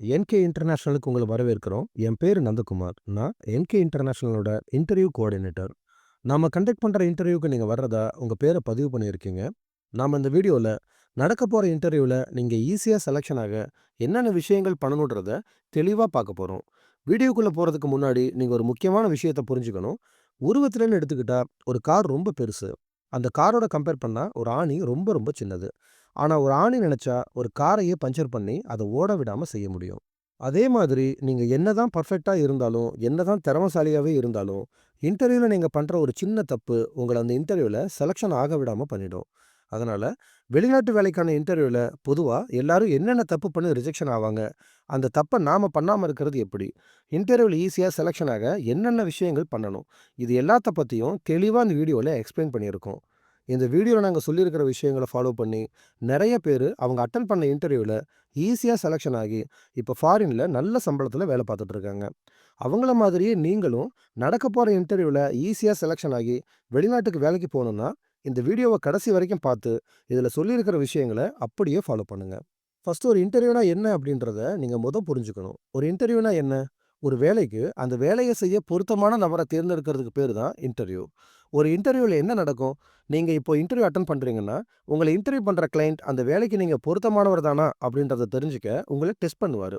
என்கே இன்டர்நேஷனலுக்கு உங்களை வரவேற்கிறோம். என் பேர் நந்தகுமார். நான் என்கே இன்டர்நேஷனலோட இன்டர்வியூ கோஆர்டினேட்டர். நாம கண்டக்ட் பண்ணுற இன்டர்வியூக்கு நீங்கள் வர்றதா உங்கள் பேரை பதிவு பண்ணியிருக்கீங்க. நாம இந்த வீடியோவில் நடக்க போகிற இன்டர்வியூவில் நீங்கள் ஈஸியாக செலெக்ஷன் ஆக என்னென்ன விஷயங்கள் பண்ணணுன்றத தெளிவாக பார்க்க போகிறோம் வீடியோக்குள்ளே போகிறதுக்கு முன்னாடி நீங்கள் ஒரு முக்கியமான விஷயத்த புரிஞ்சுக்கணும். உருவத்திலன்னு எடுத்துக்கிட்டால் ஒரு கார் ரொம்ப பெருசு. அந்த காரோட கம்பேர் பண்ணால் ஒரு ஆணி ரொம்ப ரொம்ப சின்னது. ஆனால் ஒரு ஆணி நினச்சா ஒரு காரையே பஞ்சர் பண்ணி அதை ஓட விடாமல் செய்ய முடியும். அதே மாதிரி நீங்க என்னதான் பர்ஃபெக்டாக இருந்தாலும், என்னதான் திறமசாலியாகவே இருந்தாலும், இன்டர்வியூவில் நீங்கள் பண்ணுற ஒரு சின்ன தப்பு உங்களை அந்த இன்டர்வியூவில் செலெக்ஷன் ஆக விடாமல் பண்ணிடும். அதனால் வெளிநாட்டு வேலைக்கான இன்டர்வியூவில் பொதுவாக எல்லாரும் என்னென்ன தப்பு பண்ணி ரிஜெக்ஷன் ஆவாங்க? அந்த தப்பை நாம் பண்ணாமல் இருக்கிறது எப்படி? இன்டர்வியூவில் ஈஸியாக செலக்ஷன் ஆக என்னென்ன விஷயங்கள் பண்ணணும்? இது எல்லாத்த பற்றியும் தெளிவாக இந்த வீடியோவில் எக்ஸ்பிளைன் பண்ணியிருக்கோம். இந்த வீடியோவில் நாங்கள் சொல்லியிருக்கிற விஷயங்கள ஃபாலோ பண்ணி நிறைய பேர் அவங்க அட்டன் பண்ண இன்டர்வியூவில் ஈஸியாக செலெக்ஷன் ஆகி இப்போ ஃபாரினில் நல்ல சம்பளத்தில் வேலை பார்த்துட்டு இருக்காங்க. அவங்கள மாதிரியே நீங்களும் நடக்க போகிற இன்டர்வியூவில் ஈஸியாக செலெக்ஷன் ஆகி வெளிநாட்டுக்கு வேலைக்கு போகணுன்னா இந்த வீடியோவை கடைசி வரைக்கும் பார்த்து இதில் சொல்லியிருக்கிற விஷயங்களை அப்படியே ஃபாலோ பண்ணுங்கள் ஃபஸ்ட்டு ஒரு இன்டர்வியூனா என்ன அப்படின்றத நீங்கள் முதல் புரிஞ்சுக்கணும். ஒரு இன்டர்வியூனா என்ன? ஒரு வேலைக்கு அந்த வேலையை செய்ய பொருத்தமான நபரை தேர்ந்தெடுக்கிறதுக்கு பேர் தான் இன்டர்வியூ. ஒரு இன்டர்வியூவில் என்ன நடக்கும்? நீங்க இப்போ இன்டர்வியூ அட்டன் பண்றீங்கன்னா, உங்களை இன்டர்வியூ பண்ற கிளையண்ட் அந்த வேலைக்கு நீங்க பொருத்தமானவர் தானா அப்படின்றத தெரிஞ்சுக்க உங்கள டெஸ்ட் பண்ணுவாரு.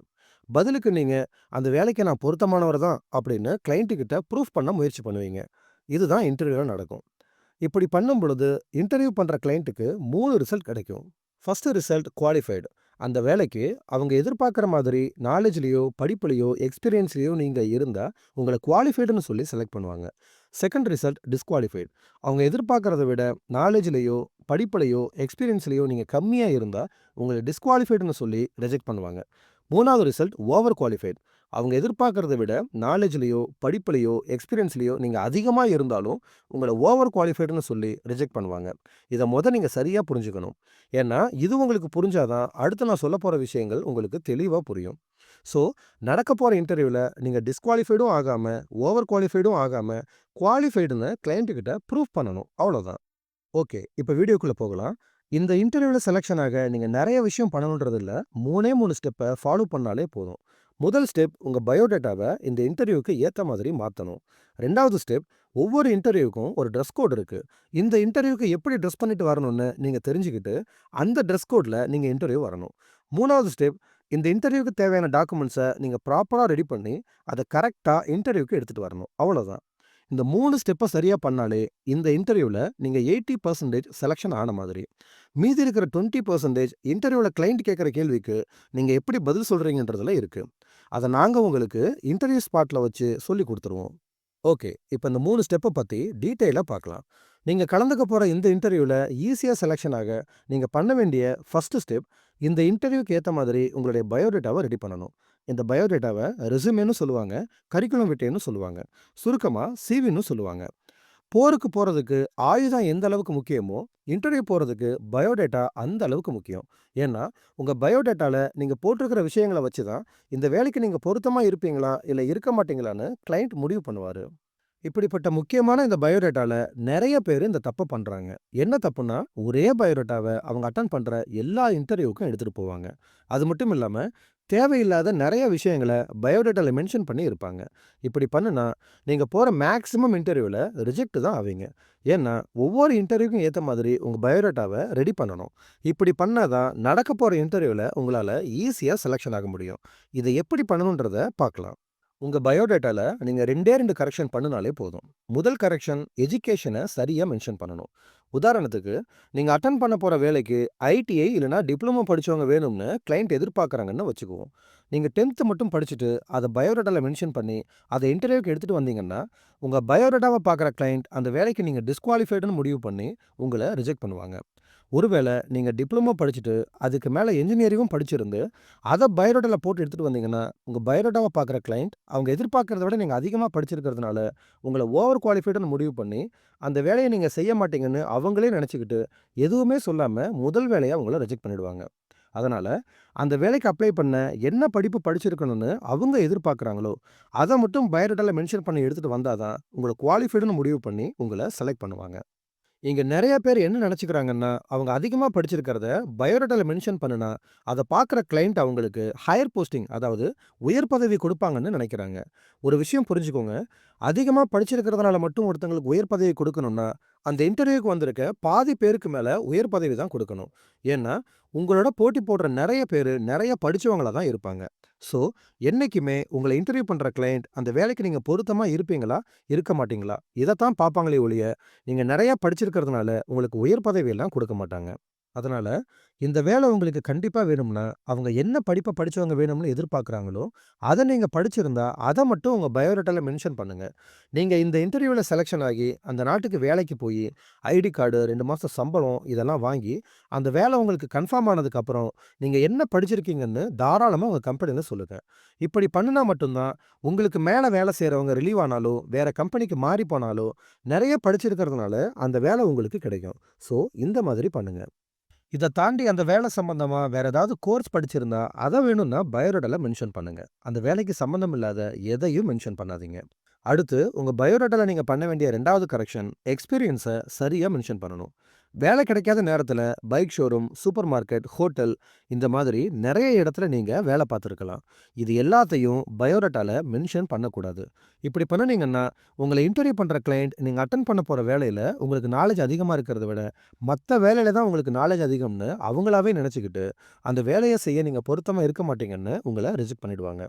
பதிலுக்கு நீங்க அந்த வேலைக்கு நான் பொருத்தமானவர் தான் அப்படின்னு கிளைண்ட்டுக்கிட்ட கிட்ட ப்ரூஃப் பண்ண முயற்சி பண்ணுவீங்க. இதுதான் இன்டர்வியூவில் நடக்கும். இப்படி பண்ணும் பொழுது இன்டர்வியூ பண்ற கிளையண்ட்க்கு 3 ரிசல்ட் கிடைக்கும். ஃபர்ஸ்ட் ரிசல்ட் குவாலிஃபைடு அந்த வேலைக்கு அவங்க எதிர்பார்க்குற மாதிரி நாலேஜ்லேயோ படிப்புலையோ எக்ஸ்பீரியன்ஸ்லேயோ நீங்கள் இருந்தால் உங்களை குவாலிஃபைடுன்னு சொல்லி செலக்ட் பண்ணுவாங்க. Second result disqualified. அவங்க எதிர்பார்க்குறத விட நாலேஜ்லேயோ படிப்புலையோ எக்ஸ்பீரியன்ஸ்லேயோ நீங்கள் கம்மியாக இருந்தால் உங்களை டிஸ்குவாலிஃபைடுன்னு சொல்லி ரிஜெக்ட் பண்ணுவாங்க. மூணாவது ரிசல்ட் ஓவர் குவாலிஃபைட். அவங்க எதிர்பார்க்கறத விட நாலேஜ்லேயோ படிப்புலயோ, எக்ஸ்பீரியன்ஸ்லயோ நீங்க அதிகமா இருந்தாலும் உங்கள ஓவர் குவாலிஃபைடுன்னு சொல்லி ரிஜெக்ட் பண்ணுவாங்க. இத மொத நீங்க சரியா புரிஞ்சுக்கணும். ஏன்னா இது உங்களுக்கு புரிஞ்சாதான் அடுத்து நான் சொல்ல போற விஷயங்கள் உங்களுக்கு தெளிவா புரியும். ஸோ நடக்க போகிற இன்டர்வியூல நீங்க டிஸ்குவாலிஃபைடும் ஆகாம, ஓவர் குவாலிஃபைடும் ஆகாம, குவாலிஃபைடுன்னு கிளைண்ட்டுக்கிட்ட கிட்ட ப்ரூஃப் பண்ணணும். அவ்வளோதான். ஓகே. இப்ப வீடியோக்குள்ள போகலாம். இந்த இன்டர்வியூல செலெக்ஷனாக ஆக நீங்க நிறைய விஷயம் பண்ணணுன்றது இல்ல. 3ஏ 3 ஸ்டெப்ப ஃபாலோ பண்ணாலே போதும். முதல் ஸ்டெப் உங்க பயோடேட்டாவ இந்த இன்டர்வியூக்கு ஏத்த மாதிரி மாத்தணும். ரெண்டாவது ஸ்டெப் ஒவ்வொரு இன்டர்வியூக்கும் ஒரு ட்ரெஸ் கோட் இருக்கு. இந்த இன்டர்வியூக்கு எப்படி ட்ரெஸ் பண்ணிட்டு வரணும்னு நீங்க தெரிஞ்சுக்கிட்டு, அந்த ட்ரெஸ் கோட்ல நீங்கள் இன்டர்வியூ வரணும். மூணாவது ஸ்டெப் இந்த இன்டர்வியூக்கு தேவையான டாக்குமெண்ட்ஸ நீங்க ப்ராப்பரா ரெடி பண்ணி, அத கரெக்ட்டா இன்டர்வியூக்கு எடுத்துட்டு வரணும். அவ்வளோதான். இந்த மூணு ஸ்டெப்ப சரியா பண்ணாலே இந்த இன்டர்வியூவில் நீங்க 80% செலக்ஷன் ஆன மாதிரி. மீதி இருக்கிற 20% இன்டர்வியூல கிளைண்ட் கேட்குற கேள்விக்கு நீங்க எப்படி பதில் சொல்றீங்கன்றதுல இருக்கு. அத நாங்க உங்களுக்கு இன்டர்வியூ ஸ்பாட்ல வச்சு சொல்லிக் கொடுத்துருவோம் ஓகே. இப்ப இந்த மூணு ஸ்டெப்ப பத்தி டீட்டெயிலாக பார்க்கலாம். நீங்க கலந்துக்க போற இந்த இன்டர்வியூல ஈஸியா செலெக்ஷன் ஆக நீங்க பண்ண வேண்டிய ஃபர்ஸ்ட் ஸ்டெப் இந்த இன்டர்வியூக்கு ஏத்த மாதிரி உங்களுடைய பயோடேட்டாவ ரெடி பண்ணணும். இந்த பயோடேட்டாவ ரெசுமேன்னு சொல்லுவாங்க. கரிக்குலம் விட்டேன்னு சொல்லுவாங்க. சுருக்கமா சிவின்னு சொல்லுவாங்க. போருக்கு போறதுக்கு ஆயுதம் எந்த அளவுக்கு முக்கியமோ, இன்டர்வியூ போறதுக்கு பயோடேட்டா அந்த அளவுக்கு முக்கியம். ஏன்னா, உங்க பயோடேட்டாவில் நீங்க போட்டிருக்கிற விஷயங்கள வச்சு தான் இந்த வேலைக்கு நீங்க பொருத்தமா இருப்பீங்களா, இல்லை இருக்க மாட்டீங்களான்னு கிளையண்ட் முடிவு பண்ணுவாரு. இப்படிப்பட்ட முக்கியமான இந்த பயோடேட்டால நிறைய பேர் இந்த தப்பை பண்றாங்க. என்ன தப்புன்னா, ஒரே பயோடேட்டாவை அவங்க அட்டன் பண்ற எல்லா இன்டர்வியூக்கும் எடுத்துட்டு போவாங்க. அது மட்டும் இல்லாமல் தேவையில்லாத நிறைய விஷயங்கள பயோடேட்டால மென்ஷன் பண்ணி இருப்பாங்க. இப்படி பண்ணுனா நீங்கள் போகிற மேக்ஸிமம் இன்டர்வியூவில் ரிஜெக்ட் தான் ஆவீங்க. ஏன்னா, ஒவ்வொரு இன்டர்வியூக்கும் ஏற்ற மாதிரி உங்கள் பயோடேட்டாவை ரெடி பண்ணணும். இப்படி பண்ணா தான் நடக்க போகிற இன்டர்வியூவில் உங்களால் ஈஸியாக செலெக்ஷன் ஆக முடியும். இதை எப்படி பண்ணணுன்றதை பார்க்கலாம். உங்க பயோடேட்டால நீங்க 2டே 2 கரெக்ஷன் பண்ணுனாலே போதும். முதல் கரெக்ஷன் எஜுகேஷனை சரியா மென்ஷன் பண்ணணும். உதாரணத்துக்கு, நீங்க அட்டன் பண்ண போற வேலைக்கு ஐடிஐ இல்லைனா டிப்ளமோ படிச்சவங்க வேணும்னு கிளைண்ட் எதிர்பார்க்குறாங்கன்னு வச்சுக்குவோம். நீங்க 10த் மட்டும் படிச்சுட்டு அதை பயோடேட்டால மென்ஷன் பண்ணி, அதை இன்டர்வியூக்கு எடுத்துட்டு வந்தீங்கன்னா, உங்க பயோடேட்டாவை பார்க்குற கிளைண்ட் அந்த வேலைக்கு நீங்க டிஸ்குவாலிஃபைடுன்னு முடிவு பண்ணி உங்கள ரிஜெக்ட் பண்ணுவாங்க. ஒருவேளை நீங்கள் டிப்ளமோ படிச்சுட்டு அதுக்கு மேலே இன்ஜினியரிங்கும் படிச்சிருந்து, அதை பயோடேட்டால போட்டு எடுத்துகிட்டு வந்தீங்கன்னா, உங்கள் பயோடேட்டாவ பார்க்குற கிளைண்ட் அவங்க எதிர்பார்க்கறத விட நீங்கள் அதிகமாக படிச்சிருக்கிறதுனால, உங்களை ஓவர் குவாலிஃபைடுன்னு முடிவு பண்ணி, அந்த வேலையை நீங்கள் செய்ய மாட்டீங்கன்னு அவங்களே நினச்சிக்கிட்டு எதுவுமே சொல்லாமல் முதல் வேலையை அவங்கள ரிஜெக்ட் பண்ணிடுவாங்க. அதனால் அந்த வேலைக்கு அப்ளை பண்ண என்ன படிப்பு படிச்சிருக்கணும்னு அவங்க எதிர்பார்க்குறாங்களோ அதை மட்டும் பயோடேட்டால மென்ஷன் பண்ணி எடுத்துகிட்டு வந்தால் தான் உங்களை குவாலிஃபைடுன்னு முடிவு பண்ணி உங்களை செலக்ட் பண்ணுவாங்க. இங்க நிறைய பேர் என்ன நினச்சிக்கிறாங்கன்னா அவங்க அதிகமா படிச்சிருக்கிறத பயோடேட்டால மென்ஷன் பண்ணுனா, அதை பார்க்குற கிளைண்ட் அவங்களுக்கு ஹையர் போஸ்டிங் அதாவது உயர் பதவி கொடுப்பாங்கன்னு நினைக்கிறாங்க ஒரு விஷயம் புரிஞ்சுக்கோங்க. அதிகமா படிச்சிருக்கிறதுனால மட்டும் ஒருத்தங்களுக்கு உயர் பதவி கொடுக்கணும்னா அந்த இன்டர்வியூக்கு வந்திருக்க பாதி பேருக்கு மேலே உயர் பதவி தான் கொடுக்கணும் ஏன்னா, உங்களோட போட்டி போடுற நிறைய பேர் நிறைய படித்தவங்களாக தான் இருப்பாங்க. ஸோ, என்னைக்குமே உங்கள இன்டர்வியூ பண்ற கிளையண்ட் அந்த வேலைக்கு நீங்க பொருத்தமா இருப்பீங்களா? இருக்க மாட்டீங்களா? இதத்தான் பார்ப்பாங்களே ஒழிய, நீங்க நிறையா படிச்சிருக்கிறதுனால உங்களுக்கு உயர் பதவியெல்லாம் கொடுக்க மாட்டாங்க. அதனால, இந்த வேலை உங்களுக்கு கண்டிப்பாக வேணும்னா, அவங்க என்ன படிப்பை படிச்சவங்க வேணும்னு எதிர்பார்க்குறாங்களோ, அதை நீங்கள் படிச்சிருந்தா, அதை மட்டும் உங்கள் பயோடேட்டாவில் மென்ஷன் பண்ணுங்கள் நீங்கள் இந்த இன்டர்வியூவில் செலெக்ஷன் ஆகி, அந்த நாட்டுக்கு வேலைக்கு போய் ஐடி கார்டு, ரெண்டு மாதம் சம்பளம் இதெல்லாம் வாங்கி, அந்த வேலை உங்களுக்கு கன்ஃபார்ம் ஆனதுக்கப்புறம், நீங்கள் என்ன படிச்சிருக்கீங்கன்னு தாராளமாக உங்கள் கம்பெனியில் சொல்லுங்கள் இப்படி பண்ணுனா மட்டும்தான் உங்களுக்கு மேல வேலை செய்கிறவங்க ரிலீவ் ஆனாலோ, வேற கம்பெனிக்கு மாறி போனாலோ, நிறைய படிச்சிருக்கிறதுனால அந்த வேலை உங்களுக்கு கிடைக்கும். ஸோ, இந்த மாதிரி பண்ணுங்க. இத தாண்டி அந்த வேலை சம்பந்தமா வேற ஏதாவது கோர்ஸ் படிச்சிருந்தா, அத வேணும்னா பயோடேட்டால மென்ஷன் பண்ணுங்க. அந்த வேலைக்கு சம்மந்தம் இல்லாத எதையும் மென்ஷன் பண்ணாதீங்க. அடுத்து, உங்க பயோடேட்டால நீங்க பண்ண வேண்டிய ரெண்டாவது கரெக்ஷன், எக்ஸ்பீரியன்ஸ சரியா மென்ஷன் பண்ணணும். வேலை கிடைக்காத நேரத்துல bike showroom, supermarket, hotel இந்த மாதிரி நிறைய இடத்துல நீங்க வேலை பார்த்துருக்கலாம். இது எல்லாத்தையும் பயோடட்டாவில் மென்ஷன் பண்ணக்கூடாது. இப்படி பண்ணுனீங்கன்னா, உங்களை இன்டர்வியூ பண்ற கிளைண்ட் நீங்க அட்டன் பண்ண போற வேலையில உங்களுக்கு நாலேஜ் அதிகமா இருக்கிறத விட, மத்த வேலையில தான் உங்களுக்கு நாலேஜ் அதிகம்னு அவங்களாவே நினச்சிக்கிட்டு அந்த வேலைய செய்ய நீங்க பொருத்தமா இருக்க மாட்டீங்கன்னு உங்கள ரிஜெக்ட் பண்ணிடுவாங்க.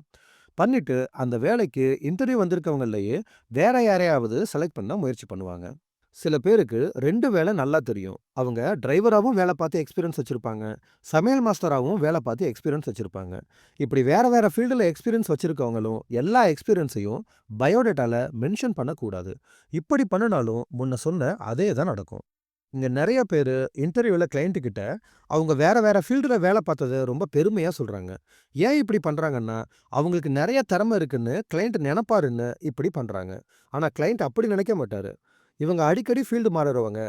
பண்ணிட்டு, அந்த வேலைக்கு இன்டர்வியூ வந்திருக்கவங்களையே வேற யாரையாவது செலக்ட் பண்ண முயற்சி பண்ணுவாங்க. சில பேருக்கு ரெண்டு வேலை நல்லா தெரியும். அவங்க டிரைவராவும் வேலை பார்த்து எக்ஸ்பீரியன்ஸ் வச்சிருப்பாங்க. சமையல் மாஸ்டராவும் வேலை பார்த்து எக்ஸ்பீரியன்ஸ் வச்சிருப்பாங்க. இப்படி வேற வேற ஃபீல்டுல எக்ஸ்பீரியன்ஸ் வச்சிருக்கவங்களும், எல்லா எக்ஸ்பீரியன்ஸையும் பயோடேட்டாவில் மென்ஷன் பண்ணக்கூடாது. இப்படி பண்ணுனாலும், முன்ன சொன்ன அதே தான் நடக்கும். இங்க நிறைய பேரு இன்டர்வியூல கிளைண்ட்டுக்கிட்ட கிட்ட, அவங்க வேற வேற ஃபீல்டுல வேலை பார்த்தத ரொம்ப பெருமையா சொல்றாங்க. ஏன் இப்படி பண்றாங்கன்னா, அவங்களுக்கு நிறைய திறமை இருக்குன்னு கிளைண்ட் நினப்பாருன்னு இப்படி பண்றாங்க. ஆனா கிளைண்ட் அப்படி நினைக்க மாட்டாரு. இவங்க அடிக்கடி ஃபீல்டு மாறுறவங்க.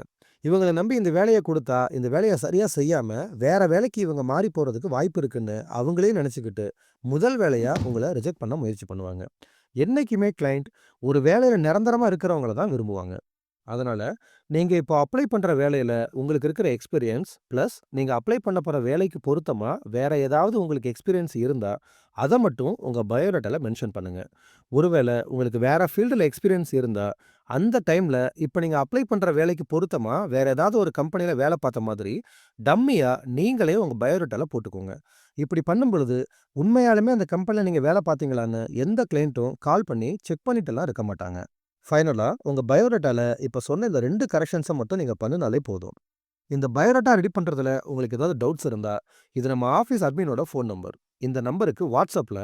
இவங்கள நம்பி இந்த வேலையை கொடுத்தா இந்த வேலையை சரியாக செய்யாமல் வேற வேலைக்கு இவங்க மாறி போகிறதுக்கு வாய்ப்பு இருக்குன்னு அவங்களே நினச்சிக்கிட்டு முதல் வேலையாக உங்களை ரிஜெக்ட் பண்ண முயற்சி பண்ணுவாங்க. என்றைக்குமே கிளைண்ட் ஒரு வேலையில் நிரந்தரமாக இருக்கிறவங்கள தான் விரும்புவாங்க. அதனால் நீங்கள் இப்போ அப்ளை பண்ணுற வேலையில் உங்களுக்கு இருக்கிற எக்ஸ்பீரியன்ஸ், ப்ளஸ் நீங்கள் அப்ளை பண்ண போகிற வேலைக்கு பொருத்தமாக வேற ஏதாவது உங்களுக்கு எக்ஸ்பீரியன்ஸ் இருந்தால் அதை மட்டும் உங்கள் பயோடேட்டாவில் மென்ஷன் பண்ணுங்கள் ஒருவேளை உங்களுக்கு வேறு ஃபீல்டில் எக்ஸ்பீரியன்ஸ் இருந்தால் அந்த டைமில் இப்போ நீங்கள் அப்ளை பண்ணுற வேலைக்கு பொருத்தமாக வேறு ஏதாவது ஒரு கம்பெனியில் வேலை பார்த்த மாதிரி, டம்மியாக நீங்களே உங்கள் பயோடேட்டாவில் போட்டுக்கோங்க. இப்படி பண்ணும் பொழுது, உண்மையாலுமே அந்த கம்பெனியில் நீங்கள் வேலை பார்த்தீங்களான்னு எந்த கிளைண்ட்டும் கால் பண்ணி செக் பண்ணிட்டுலாம் இருக்க மாட்டாங்க. ஃபைனலா உங்க பயோடேட்டாவில் இப்ப சொன்ன இந்த 2 கரெக்ஷன்ஸ மட்டும் நீங்க பண்ணுனாலே போதும். இந்த பயோடேட்டா ரெடி பண்றதுல உங்களுக்கு ஏதாவது டவுட்ஸ் இருந்தா, இது நம்ம ஆஃபீஸ் அட்மினோட ஃபோன் நம்பர். இந்த நம்பருக்கு வாட்ஸ்அப்பில்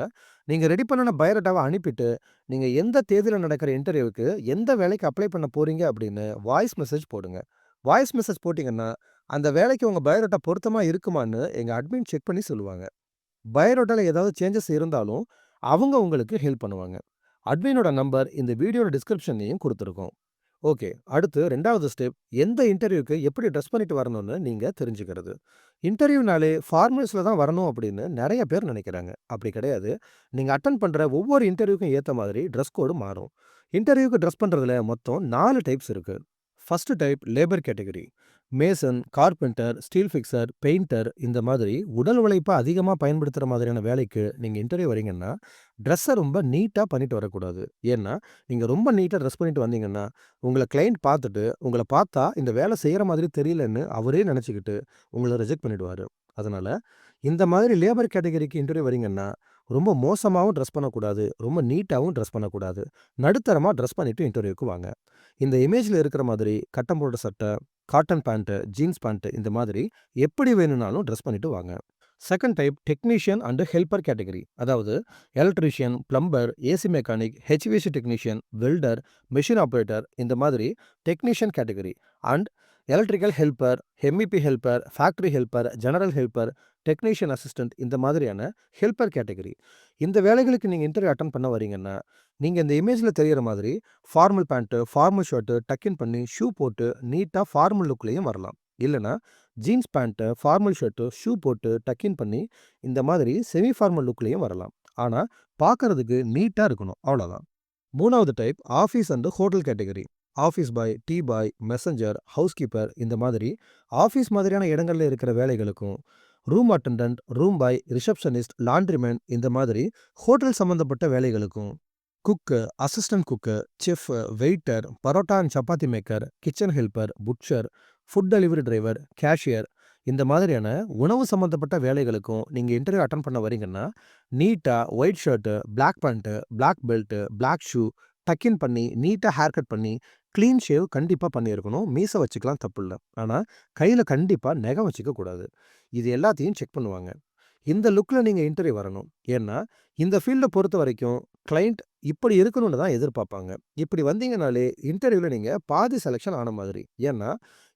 நீங்க ரெடி பண்ணுன பயோடேட்டாவை அனுப்பிட்டு, நீங்க எந்த தேதியில நடக்கிற இன்டர்வியூவுக்கு எந்த வேலைக்கு அப்ளை பண்ண போறீங்க அப்படின்னு வாய்ஸ் மெசேஜ் போடுங்க. வாய்ஸ் மெசேஜ் போட்டீங்கன்னா, அந்த வேலைக்கு உங்க பயோடேட்டா பொருத்தமா இருக்குமான்னு எங்க அட்மின் செக் பண்ணி சொல்லுவாங்க. பயோடேட்டாவில் ஏதாவது சேஞ்சஸ் இருந்தாலும், அவங்க உங்களுக்கு ஹெல்ப் பண்ணுவாங்க. அட்மினோட நம்பர் இந்த வீடியோட டிஸ்கிரிப்ஷன்லையும் கொடுத்துருக்கோம் ஓகே. அடுத்து ரெண்டாவது ஸ்டெப், எந்த இன்டர்வியூக்கு எப்படி ட்ரெஸ் பண்ணிட்டு வரணும்னு நீங்க தெரிஞ்சுக்கிறது. இன்டர்வியூனாலே ஃபார்மல்ஸில் தான் வரணும் அப்படின்னு நிறைய பேர் நினைக்கிறாங்க அப்படி கிடையாது. நீங்க அட்டன் பண்ற ஒவ்வொரு இன்டர்வியூக்கும் ஏத்த மாதிரி டிரெஸ் கோடு மாறும். இன்டர்வியூக்கு ட்ரெஸ் பண்றதுல மொத்தம் நாலு டைப்ஸ் இருக்கு. First type labour category. Mason, carpenter, steel fixer, painter இந்த மாதிரி உடல் உழைப்ப அதிகமா பயன்படுத்துற மாதிரியான வேலைக்கு நீங்கள் இன்டர்வியூ வரீங்கன்னா, ட்ரெஸ்ஸை ரொம்ப நீட்டாக பண்ணிட்டு வரக்கூடாது. ஏன்னா, நீங்கள் ரொம்ப நீட்டாக ட்ரெஸ் பண்ணிட்டு வந்தீங்கன்னா, உங்களை கிளைண்ட் பார்த்துட்டு, உங்கள பார்த்தா இந்த வேலை செய்கிற மாதிரி தெரியலன்னு அவரே நினச்சிக்கிட்டு உங்களை ரிஜெக்ட் பண்ணிடுவாரு. அதனால, இந்த மாதிரி லேபர் கேட்டகரிக்கு இன்டர்வியூ வரீங்கன்னா, ரொம்ப மோசமாவும் ட்ரெஸ் பண்ணக்கூடாது. ரொம்ப நீட்டாவும் ட்ரெஸ் பண்ணக்கூடாது. நடுத்தரமா ட்ரெஸ் பண்ணிட்டு இன்டர்வியூக்கு வாங்க. இந்த இமேஜ்ல இருக்கிற மாதிரி கட்டம் போட்ட சட்டை, காட்டன் பேண்ட்டு ஜீன்ஸ் பேண்ட்டு இந்த மாதிரி எப்படி வேணும்னாலும் டிரெஸ் பண்ணிட்டு வாங்க. Second type technician and helper category. அதாவது electrician, plumber, AC mechanic, HVAC technician, welder, machine operator இந்த மாதிரி technician category and electrical helper MEP helper factory helper, general helper technician assistant இந்த மாதிரியான ஹெல்ப்பர் கேட்டகரி. இந்த வேலைகளுக்கு நீங்கள் இன்டர்வியூ அட்டன் பண்ண வரீங்கன்னா, நீங்க இந்த இமேஜ்ல தெரிகிற மாதிரி formal pant formal shirt tuck in பண்ணி ஷூ போட்டு நீட்டா ஃபார்மல் லுக்லயும் வரலாம். இல்லைனா jeans pant formal shirt shoe போட்டு டக்கின் பண்ணி இந்த மாதிரி செமி ஃபார்மல் லுக்லயும் வரலாம். ஆனா, பார்க்குறதுக்கு நீட்டா இருக்கணும். அவ்வளோதான். மூணாவது type office and hotel category. Office boy, tea boy, messenger, housekeeper இந்த மாதிரி ஆஃபீஸ் மாதிரியான இடங்கள்ல இருக்கிற வேலைகளுக்கும், room attendant, room boy, receptionist, laundryman இந்த மாதிரி ஹோட்டல் சம்மந்தப்பட்ட வேலைகளுக்கும், cook, assistant cook, chef, waiter, parotta and chapati maker, kitchen helper, butcher, food delivery driver, cashier இந்த மாதிரியான உணவு சம்மந்தப்பட்ட வேலைகளுக்கும் நீங்கள் இன்டர்வியூ அட்டன் பண்ண வரீங்கன்னா, நீட்டா white shirt, black pant, black belt, black shoe, tuck in பண்ணி, நீட்டாக ஹேர் கட் பண்ணி, க்ளீன் ஷேவ் கண்டிப்பாக பண்ணியிருக்கணும். மீசை வச்சுக்கலாம் தப்பு இல்லை ஆனால் கையில் நகம் வச்சுக்க வச்சுக்கக்கூடாது இது எல்லாத்தையும் செக் பண்ணுவாங்க. இந்த லுக்கில் நீங்கள் இன்டர்வியூ வரணும். ஏன்னா, இந்த ஃபீல்டை பொறுத்த வரைக்கும் கிளைண்ட் இப்படி இருக்கணும்னு தான் எதிர்பார்ப்பாங்க. இப்படி வந்தீங்கனாலே இன்டர்வியூவில் நீங்கள் பாதி செலெக்ஷன் ஆன மாதிரி. ஏன்னா,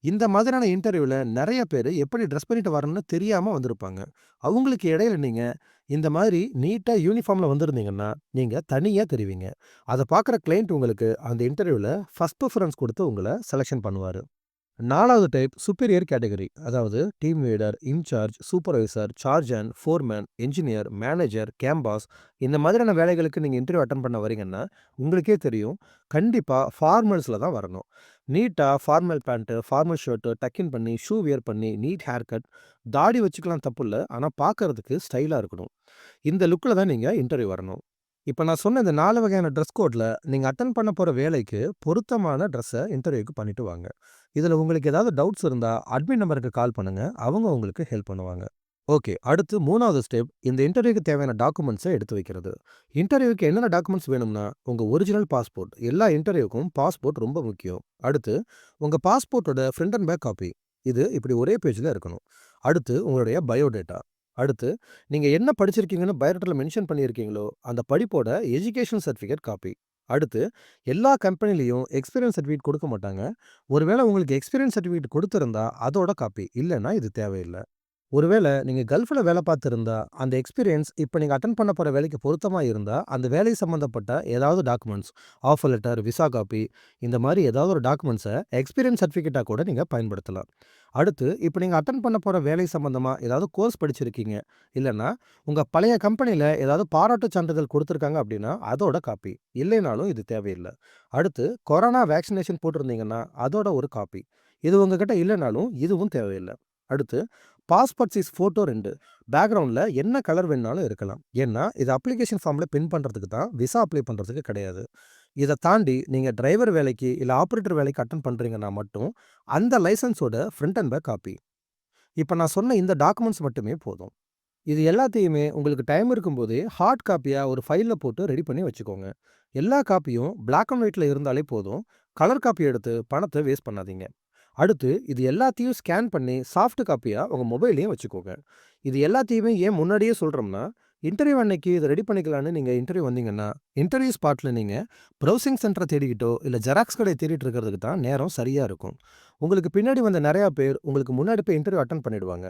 இந்த மாதிரியான இன்டர்வியூல நிறைய பேரு எப்படி ட்ரெஸ் பண்ணிட்டு வரணும்னு தெரியாம வந்திருப்பாங்க. அவங்களுக்கு இடையில நீங்க இந்த மாதிரி நீட்டா யூனிஃபார்ம்ல வந்திருந்தீங்கன்னா, நீங்க தனியா தெரிவீங்க. அத பார்க்குற கிளையண்ட் உங்களுக்கு அந்த இன்டர்வியூவில் ஃபஸ்ட் ப்ரிஃபரன்ஸ் கொடுத்து உங்கள செலெக்ஷன் பண்ணுவாரு. நாலாவது டைப் சுப்பீரியர் கேட்டகரி. அதாவது team leader, incharge, supervisor, sergeant, foreman, engineer, manager, camp boss இந்த மாதிரியான வேலைகளுக்கு நீங்கள் இன்டர்வியூ அட்டன் பண்ண வரீங்கன்னா, உங்களுக்கே தெரியும். கண்டிப்பாக ஃபார்மல்ஸில் தான் வரணும். நீட்டாக formal pant, formal shirt, tuck in பண்ணி, ஷூ வியர் பண்ணி, நீட் ஹேர் கட், தாடி வச்சுக்கலாம் தப்பு இல்லை ஆனால் பார்க்கறதுக்கு ஸ்டைலாக இருக்கணும். இந்த லுக்கில் தான் நீங்கள் இன்டர்வியூ வரணும். இப்ப நான் சொன்ன இந்த நாலு வகையான ட்ரெஸ் கோட்ல நீங்க அட்டன் பண்ண போற வேலைக்கு பொருத்தமான ட்ரெஸ்ஸை இன்டர்வியூக்கு பண்ணிட்டு வாங்க. இதுல உங்களுக்கு ஏதாவது டவுட்ஸ் இருந்தா அட்மின் நம்பருக்கு கால் பண்ணுங்க. அவங்க உங்களுக்கு ஹெல்ப் பண்ணுவாங்க. ஓகே. அடுத்து மூணாவது ஸ்டெப் இந்த இன்டர்வியூக்கு தேவையான டாக்குமெண்ட்ஸை எடுத்து வைக்கிறது. இன்டர்வியூக்கு என்னென்ன டாக்குமெண்ட்ஸ் வேணும்னா, உங்க ஒரிஜினல் பாஸ்போர்ட். எல்லா இன்டர்வியூக்கும் பாஸ்போர்ட் ரொம்ப முக்கியம். அடுத்து உங்க பாஸ்போர்ட்டோட ஃப்ரண்ட் அண்ட் பேக் காப்பி. இது இப்படி ஒரே பேஜ்ல இருக்கணும். அடுத்து உங்களுடைய பயோடேட்டா. அடுத்து நீங்க என்ன படிச்சிருக்கீங்கன்னு பயோடேட்டால மென்ஷன் பண்ணியிருக்கீங்களோ, அந்த படிப்போட எஜுகேஷன் சர்டிஃபிகேட் காப்பி. அடுத்து எல்லா கம்பெனிலயும் எக்ஸ்பீரியன்ஸ் சர்டிஃபிகேட் கொடுக்க மாட்டாங்க. ஒருவேளை உங்களுக்கு எக்ஸ்பீரியன்ஸ் சர்டிஃபிகேட் குடுத்திருந்தா அதோட காப்பி. இல்லைன்னா இது தேவையில்ல. ஒருவேளை நீங்கள் கல்ஃபில் வேலை பார்த்துருந்தா அந்த எக்ஸ்பீரியன்ஸ் இப்போ நீங்கள் அட்டன் பண்ண போகிற வேலைக்கு பொருத்தமாக இருந்தால் அந்த வேலை சம்மந்தப்பட்ட ஏதாவது documents, offer letter, visa copy இந்த மாதிரி ஏதாவது ஒரு டாக்குமெண்ட்ஸை எக்ஸ்பீரியன்ஸ் சர்டிஃபிகேட்டாக கூட நீங்கள் பயன்படுத்தலாம். அடுத்து இப்போ நீங்கள் அட்டன் பண்ண போகிற வேலை சம்மந்தமாக ஏதாவது கோர்ஸ் படிச்சிருக்கீங்க. இல்லைன்னா உங்கள் பழைய கம்பெனியில் ஏதாவது பாராட்டுச் சான்றிதழ் கொடுத்துருக்காங்க அப்படின்னா, அதோட காப்பி. இல்லைனாலும் இது தேவையில்லை அடுத்து கொரோனா வேக்சினேஷன் போட்டிருந்தீங்கன்னா, அதோட ஒரு காப்பி. இது உங்ககிட்ட இல்லைனாலும் இதுவும் தேவையில்லை அடுத்து பாஸ்போர்ட் சைஸ் ஃபோட்டோ ரெண்டு பேக்ரவுண்டில் என்ன கலர் வேணாலும் இருக்கலாம். ஏன்னா, இது அப்ளிகேஷன் ஃபார்ம்ல பின் பண்ணுறதுக்கு தான். விசா அப்ளை பண்ணுறதுக்கு கிடையாது. இதை தாண்டி நீங்கள் டிரைவர் வேலைக்கு, இல்லை ஆப்ரேட்டர் வேலைக்கு அட்டன் பண்ணுறீங்கன்னா மட்டும், அந்த லைசென்ஸோட ஃப்ரண்ட் அண்ட் பேக் காப்பி. இப்போ நான் சொன்ன இந்த டாக்குமெண்ட்ஸ் மட்டுமே போதும். இது எல்லாத்தையுமே உங்களுக்கு டைம் இருக்கும்போதே ஹார்ட் காப்பியாக ஒரு ஃபைலில் போட்டு ரெடி பண்ணி வச்சுக்கோங்க. எல்லா காப்பியும் பிளாக் அண்ட் ஒயிட்ல இருந்தாலே போதும். கலர் காப்பி எடுத்து பணத்தை வேஸ்ட் பண்ணாதீங்க. அடுத்து இது எல்லாத்தையும் ஸ்கேன் பண்ணி சாஃப்ட் காப்பியா உங்கள் மொபைலையும் வச்சுக்கோங்க. இது எல்லாத்தையுமே ஏன் முன்னாடியே சொல்றோம்னா, இன்டர்வியூ அன்னைக்கு இதை ரெடி பண்ணிக்கலான்னு நீங்கள் இன்டர்வியூ வந்தீங்கன்னா, இன்டர்வியூ ஸ்பாட்டில் நீங்கள் ப்ரௌசிங் சென்டரை தேடிக்கிட்டோ, இல்லை ஜெராக்ஸ் கடை தேடிட்டு இருக்கிறதுக்கு தான் நேரம் சரியா இருக்கும். உங்களுக்கு பின்னாடி வந்த நிறையா பேர் உங்களுக்கு முன்னாடி போய் இன்டர்வியூ அட்டன் பண்ணிடுவாங்க.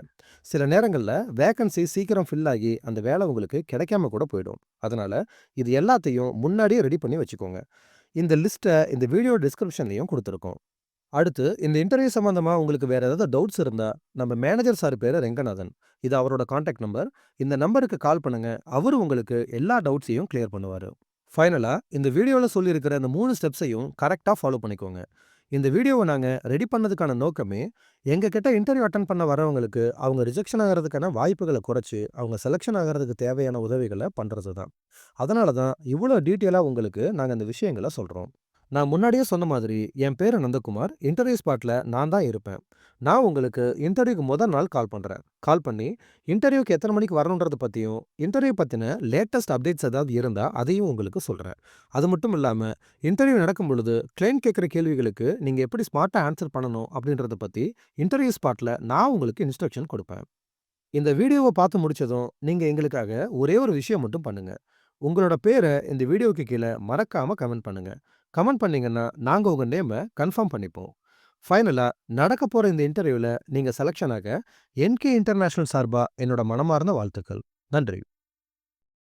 சில நேரங்களில் வேகன்சி சீக்கிரம் ஃபில் ஆகி அந்த வேலை உங்களுக்கு கிடைக்காம கூட போயிடும். அதனால இது எல்லாத்தையும் முன்னாடியே ரெடி பண்ணி வச்சுக்கோங்க. இந்த லிஸ்ட்டை இந்த வீடியோ டிஸ்கிரிப்ஷன்லையும் கொடுத்துருக்கோம் அடுத்து இந்த இன்டர்வியூ சம்மந்தமாக உங்களுக்கு வேற ஏதாவது டவுட்ஸ் இருந்தா, நம்ம மேனேஜர் சார் பேரு ரெங்கநாதன். இது அவரோட காண்டாக்ட் நம்பர். இந்த நம்பருக்கு கால் பண்ணுங்க. அவரு உங்களுக்கு எல்லா டவுட்ஸையும் கிளியர் பண்ணுவாரு. ஃபைனலா இந்த வீடியோவில் சொல்லியிருக்கிற இந்த மூணு ஸ்டெப்ஸையும் கரெக்டாக ஃபாலோ பண்ணிக்கோங்க. இந்த வீடியோவை நாங்கள் ரெடி பண்ணதுக்கான நோக்கமே, எங்ககிட்ட இன்டர்வியூ அட்டன் பண்ண வரவங்களுக்கு அவங்க ரிஜெக்ஷன் ஆகுறதுக்கான வாய்ப்புகளை குறைச்சி அவங்க செலெக்ஷன் ஆகுறதுக்கு தேவையான உதவிகளை பண்ணுறது தான். அதனால தான் இவ்வளோ டீட்டெயிலாக உங்களுக்கு நாங்கள் இந்த விஷயங்கள சொல்கிறோம் நான் முன்னாடியே சொன்ன மாதிரி என் பேர் நந்தகுமார். இன்டர்வியூ ஸ்பாட்ல நான் தான் இருப்பேன். நான் உங்களுக்கு இன்டர்வியூக்கு முதல் நாள் கால் பண்றேன். கால் பண்ணி இன்டர்வியூக்கு எத்தனை மணிக்கு வரணுன்றத பத்தியும், இன்டர்வியூ பத்தின லேட்டஸ்ட் அப்டேட்ஸ் ஏதாவது இருந்தா அதையும் உங்களுக்கு சொல்றேன். அது மட்டும் இல்லாம இன்டர்வியூ நடக்கும் பொழுது கிளையண்ட் கேட்குற கேள்விகளுக்கு நீங்க எப்படி ஸ்மார்ட்டாக ஆன்சர் பண்ணணும் அப்படின்றத பத்தி இன்டர்வியூ ஸ்பாட்ல நான் உங்களுக்கு இன்ஸ்ட்ரக்ஷன் கொடுப்பேன் இந்த வீடியோவ பார்த்து முடிச்சதும், நீங்க எங்களுக்காக ஒரே ஒரு விஷயம் மட்டும் பண்ணுங்க. உங்களோட பேர இந்த வீடியோவுக்கு கீழ மறக்காம கமெண்ட் பண்ணுங்க. கமெண்ட் பண்ணீங்கன்னா, நாங்க உங்க நேம கன்ஃபார்ம் பண்ணிப்போம். ஃபைனலா நடக்க போற இந்த இன்டர்வியூல நீங்க செலக்ஷன் ஆக என்கே இன்டர்நேஷனல் சார்பா என்னோட மனமார்ந்த வாழ்த்துக்கள். நன்றி.